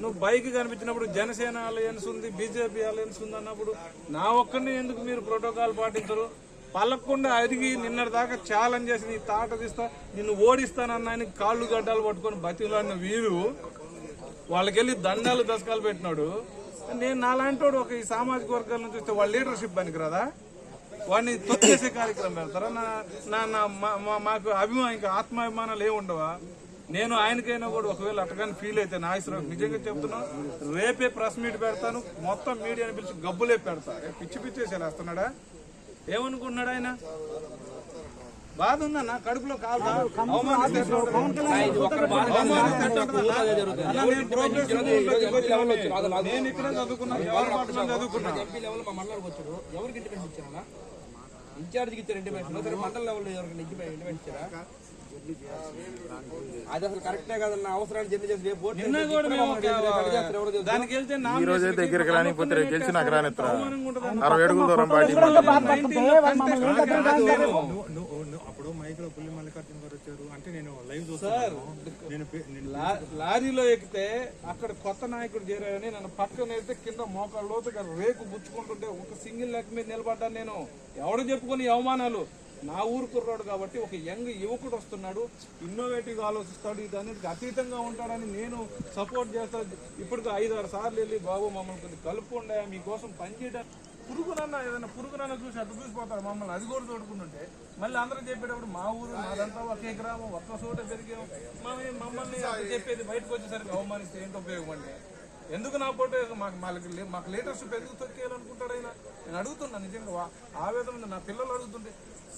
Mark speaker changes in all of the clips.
Speaker 1: నువ్వు బైక్ కనిపించినప్పుడు జనసేన అలయన్స్ ఉంది బీజేపీ అలయన్స్ ఉంది అన్నప్పుడు నా ఒక్కడిని ఎందుకు మీరు ప్రోటోకాల్ పాటించరు? పలకుండా అడిగి నిన్నటి దాకా ఛాలెంజ్ చేసి నీ తాట తీస్తా నిన్ను ఓడిస్తానన్న ఆయన కాళ్ళు గడ్డాలు పట్టుకొని బతిలాడిన వీరు వాళ్ళకెళ్ళి దండాలు దశకాలు పెట్టినాడు. నేను నాలాంటి వాడు ఒక ఈ సామాజిక వర్గాల నుంచి వస్తే వాళ్ళ లీడర్షిప్ పనికిరాదా? వాడిని తొక్కేసే కార్యక్రమం పెడతారా? నా నా నా మా- మా- మాకు అభిమానం ఇంకా ఆత్మాభిమానాలు ఏమి ఉండవా నేను ఆయనకైనా కూడా ఒకవేళ అట్టగాని ఫీల్ అయితే నాగేశ్వరరావు నిజంగా చెప్తున్నా రేపే ప్రెస్ మీట్ పెడతాను మొత్తం మీడియాని పిలిచి గబ్బులే పెడతా. పిచ్చి పిచ్చేసి వేస్తున్నాడా ఏమనుకుంటున్నాడు ఆయన? బాధ ఉందా నా కడుపులో కాదు అవమానిస్తే నేను ఇక్కడే చదువుకున్నా చదువుకున్నా
Speaker 2: ఎంపీ లెవెల్ మా మండలానికి వచ్చాడు. ఎవరికి ఇంటిమేషన్ ఇచ్చారా ఇన్ఛార్జ్కి ఇచ్చారు సరే మండల లెవెల్లో ఎవరికి ఇంటిమేషన్ ఇచ్చారా అది అసలు కరెక్టే కదన్న అవసరాన్ని జర్నీ చేసి రేపు ఓట్లు
Speaker 1: నిన్న
Speaker 2: వేసి
Speaker 1: కూడా మేము
Speaker 2: ఇప్పుడు
Speaker 1: ఒక-
Speaker 2: ఎక్కడ చేస్తారు ఎవరో తెలుసు.
Speaker 1: దానికి వెళ్తే నా
Speaker 3: ఈ రోజే దగ్గరికి రానిపోతే రేపు గెలిచి నాకు అరవై అడుగుల దూరం.
Speaker 4: నువ్వు- నువ్వు- నువ్వు అప్పుడు మైక్లో పుల్లి మల్లికార్జున గారు వచ్చారు. అంటే నేను లైవ్ చూస్తాను నేను పే- నేను
Speaker 1: లా- లారీలో ఎక్కితే అక్కడ కొత్త నాయకుడు చేరారని నన్ను పక్కన వెళ్తే కింద మోకాళ్ళ లోతుగా రేకు గుచ్చుకుంటుంటే ఒక సింగిల్ లెక్క మీద నిలబడ్డాను నేను. ఎవడు చెప్పుకొని అవమానాలు? నా ఊరు కుర్రాడు కాబట్టి ఒక యంగ్ యువకుడు వస్తున్నాడు ఇన్నోవేటివ్ ఆలోచిస్తాడు ఇదన్నిటికి అతీతంగా ఉంటాడని నేను సపోర్ట్ చేస్తాను ఇప్పుడు ఐదు ఆరు సార్లు వెళ్ళి బాబు మమ్మల్ని కొద్దిగా కలుపుకుండా మీకోసం పనిచేయడం పురుగునన్న ఏదైనా పురుగునన్న చూసి అటు చూసిపోతారు మమ్మల్ని అది కూడా చూడుకుంటుంటే మళ్ళీ అందరూ చెప్పేటప్పుడు మా ఊరు మాదంతా ఒకే గ్రామం ఒక్క చోట పెరిగాం మమ్మల్ని చెప్పేది బయటకు వచ్చేసరికి అవమానిస్తే ఏంటి ఉపయోగం అంటే ఎందుకు నా ఫోటో మాకు మాకు లీడర్షిప్ ఎందుకు తొక్కేయాలనుకుంటాడు ఆయన? నేను అడుగుతున్నా నిజంగా వా- ఆవేదన ఉంది. నా పిల్లలు అడుగుతుంటే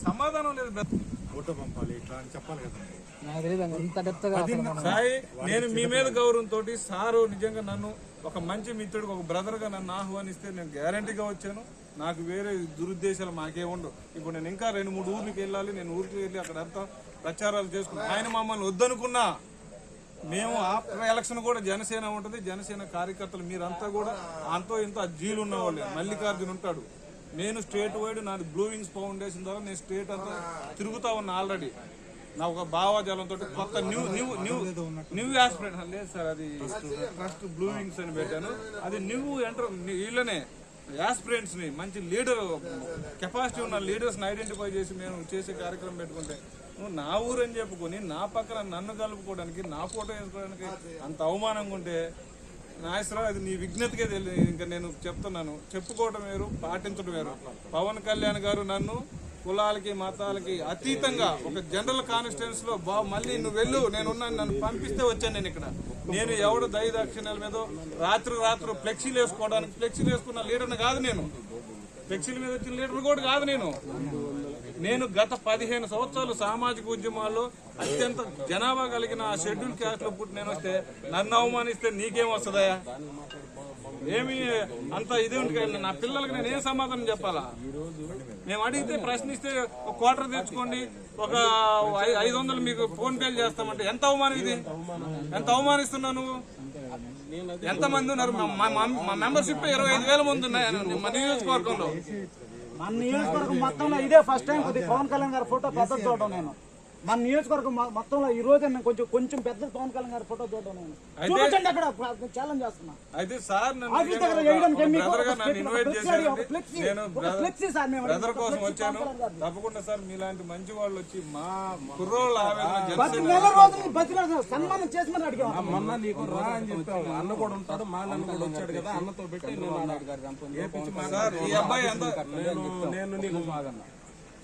Speaker 1: సమాధానం లేదు బ్రత-
Speaker 4: ఫోటో పంపాలి ఇట్లా అని చెప్పాలి
Speaker 1: సాయి నేను మీ మీద గౌరవంతో సారు నిజంగా నన్ను ఒక మంచి మిత్రుడు ఒక బ్రదర్గా నన్ను ఆహ్వానిస్తే నేను గ్యారంటీగా వచ్చాను. నాకు వేరే దురుద్దేశాలు మాకే ఉండవు. ఇప్పుడు నేను ఇంకా రెండు మూడు ఊర్లకి వెళ్ళాలి నేను ఊరికి వెళ్ళి అక్కడ అంతా ప్రచారాలు చేసుకున్నా. ఆయన మమ్మల్ని వద్దనుకున్నా. మేము ఆఫ్టర్ ఎలక్షన్ కూడా జనసేన ఉంటుంది. జనసేన కార్యకర్తలు మీరంతా కూడా అంతో ఇంత జీలు ఉన్నవాళ్ళే మల్లికార్జున ఉంటాడు. నేను స్టేట్ వైడ్ నాది బ్లూవింగ్స్ ఫౌండేషన్ ద్వారా నేను స్టేట్ అంతా తిరుగుతా ఉన్నా ఆల్రెడీ నా ఒక భావాజాలంతో కొత్త new new new new aspirant లేదు సార్ అది ట్రస్ట్ బ్లూవింగ్స్ అని పెట్టాను. అది న్యూ ఎంటర్ వీళ్ళనే యాస్పిరెంట్స్ని మంచి లీడర్ కెపాసిటీ ఉన్న లీడర్స్ని ఐడెంటిఫై చేసి మేము చేసే కార్యక్రమం పెట్టుకుంటే నువ్వు నా ఊరు అని చెప్పుకొని నా పక్కన నన్ను కలుపుకోవడానికి నా ఫోటో వేసుకోవడానికి అంత అవమానంగా ఉంటే నాయసరావు అది నీ విజ్ఞతకే తెలియదు. ఇంకా నేను చెప్తున్నాను. చెప్పుకోవటం వేరు పాటించడం వేరు. పవన్ కళ్యాణ్ గారు నన్ను కులాలకి మతాలకి అతీతంగా ఒక జనరల్ కాన్స్టిట్యూన్స్లో బా మళ్ళీ నువ్వు వెళ్ళు నేను ఉన్నాను నన్ను పంపిస్తే వచ్చాను నేను ఇక్కడ. నేను ఎవడు దయదాక్షిణ్యాల మీద రాత్రి రాత్రి ఫ్లెక్సీలు వేసుకోవడానికి ఫ్లెక్సీలు వేసుకున్న లీడర్ని కాదు నేను. ఫ్లెక్సీల మీద వచ్చిన లీడర్ కూడా కాదు నేను. నేను గత పదిహేను సంవత్సరాలు సామాజిక ఉద్యమాల్లో అత్యంత జనాభా కలిగిన ఆ షెడ్యూల్ క్యాస్ట్లో పుట్టి నేను వస్తే నన్ను అవమానిస్తే నీకేం వస్తుందయా ఏమి అంత ఇది ఉంటుంది నా పిల్లలకి నేను ఏం సమాధానం చెప్పాలా? మేము అడిగితే ప్రశ్నిస్తే ఒక క్వార్టర్ తెచ్చుకోండి ఒక ఐదు వందలు మీకు ఫోన్ పేలు చేస్తామంటే ఎంత అవమానం ఇది? ఎంత అవమానిస్తున్నావు నువ్వు? ఎంత మంది ఉన్నారు మా- మా మెంబర్షిప్ ఇరవై ఐదు వేల మంది ఉన్నాయి మా నియోజకవర్గంలో.
Speaker 5: మన నియోజకవర్గం మొత్తంలో ఇదే ఫస్ట్ టైం కొద్దిగా పవన్ కళ్యాణ్ గారి ఫోటో పెద్ద చూడడం నేను. మన నియోజకవర్గం మొత్తంలో ఈ రోజే నేను కొంచెం కొంచెం పెద్ద పవన్ కళ్యాణ్ గారి ఫోటో చూడడం నేను. చూడండి అక్కడ ఛాలెంజ్ చేస్తున్నా.
Speaker 1: అయితే సార్
Speaker 5: ఆఫీస్ దగ్గర వేయడానికి ఫ్లెక్సీ, మేము.
Speaker 1: బ్రదర్ కోసం వచ్చాను. తప్పకుండా సార్ మీలాంటి మంచి వాళ్ళు వచ్చి మా కుర్రోళ్ళ ఆవేదన
Speaker 5: ప్రతి
Speaker 1: జనసేన
Speaker 5: నెల రోజులు బతిలో సన్మానం చేసి మరి అడిగాం
Speaker 2: మొన్న నీకు రా అని అన్న కూడా ఉంటాడు మా అన్న కూడా వచ్చాడు కదా అన్నతో పెట్టి నేను
Speaker 1: అబ్బాయి
Speaker 2: నేను నీకు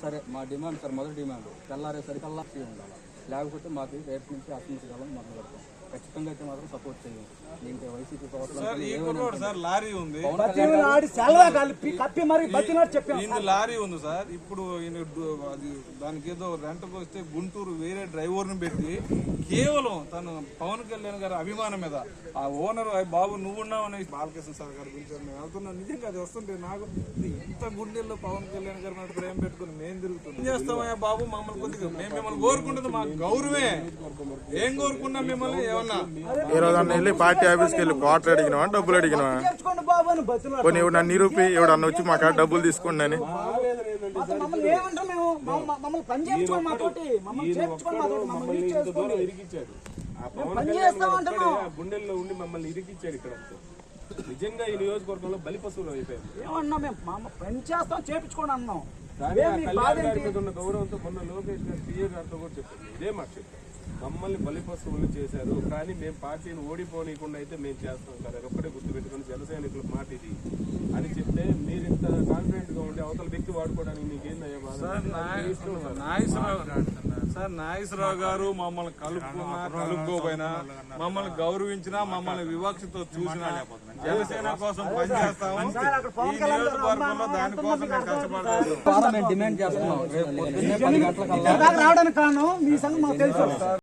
Speaker 2: సరే మా డిమాండ్ సార్ మొదటి డిమాండ్ తెల్లారేసరికల్లా ఫ్రీ ఉండాలి? లేకపోతే మాకు రేపు నుంచి ఆత్మహత్యాలను మొదలు పెడతాం. ఖచ్చితంగా అయితే మాత్రం సపోర్ట్ దీనికి వైసీపీ
Speaker 1: సార్ ఈ కుర్రోడు సార్ లారీ ఉంది.
Speaker 5: బతిలో ఆడి సెలవు కలిపి కప్పి మరి బతిలో చెప్పాం.
Speaker 1: ఈయన లారీ ఉంది సార్. ఇప్పుడు ఈయన అది దానికి ఏదో రెంట్కి వస్తే గుంటూరు వేరే డ్రైవర్ని పెట్టి కేవలం తను పవన్ కళ్యాణ్ గారి అభిమానం మీద ఆ ఓనర్ బాబు నువ్వున్నావు అని బాలకృష్ణ సార్ గారు పిలిచారు నేను వెళ్తున్నాను నిజంగా అది వస్తుంటే నాకు ఇది ఎంత గుండెల్లో పవన్ కళ్యాణ్ గారి మీద ప్రేమ పెట్టుకుని మేము తిరుగుతున్నాం. ఏం చేస్తామయ్యా బాబు? మమ్మల్ని కొద్దిగా మేము మిమ్మల్ని కోరుకుంటుంది మా గౌరవమే. ఏం కోరుకున్నాం మిమ్మల్ని
Speaker 3: ఈ రోజు అన్న వెళ్ళి పార్టీ ఆఫీస్కి వెళ్ళి క్వార్టర్ అడిగినావా? డబ్బులు అడిగినావా? కొన్ని ఇవి నన్ను నిరూపి ఎవడు అన్న వచ్చి మాకు డబ్బులు తీసుకోండి అని.
Speaker 5: మేము
Speaker 6: గుండెల్లో ఉండి మమ్మల్ని ఇరికిచ్చాడు ఇక్కడ నిజంగా ఈ నియోజకవర్గంలో బలి పశువులు అయిపోయారు
Speaker 5: ఏమన్నా మేము మా అమ్మ పని చేస్తాం చేపించుకోండి అన్నాం
Speaker 6: గౌరవంతో మొన్న లోకేష్ గారు పిఏ గారితో కూడా చెప్పారు. ఇదే మాట చెప్పారు మమ్మల్ని బలి పశువులు చేశారు. కానీ మేము పార్టీని ఓడిపోనీయకుండా అయితే మేము చేస్తాం సార్. అది ఒక్కడే గుర్తుపెట్టుకుని జనసైనికుల మాట ఇది. అని చెప్తే మీరు ఇంత కాన్ఫిడెంట్గా ఉండి అవతల వ్యక్తి వాడుకోవడానికి మీకేందయ్యా సార్.
Speaker 1: నాగేశ్వరరావు గారు మమ్మల్ని కలుపుకున్నా కలుపుకోపోయినా మమ్మల్ని గౌరవించినా మమ్మల్ని వివక్షతో చూసినా జనసేన కోసం పనిచేస్తాము ఈ నియోజకవర్గంలో దానికోసం మేము కష్టపడతాము.
Speaker 2: డిమాండ్ చేస్తున్నాం
Speaker 5: రావడానికి కారణం మీ సంగతి మాకు తెలుసు.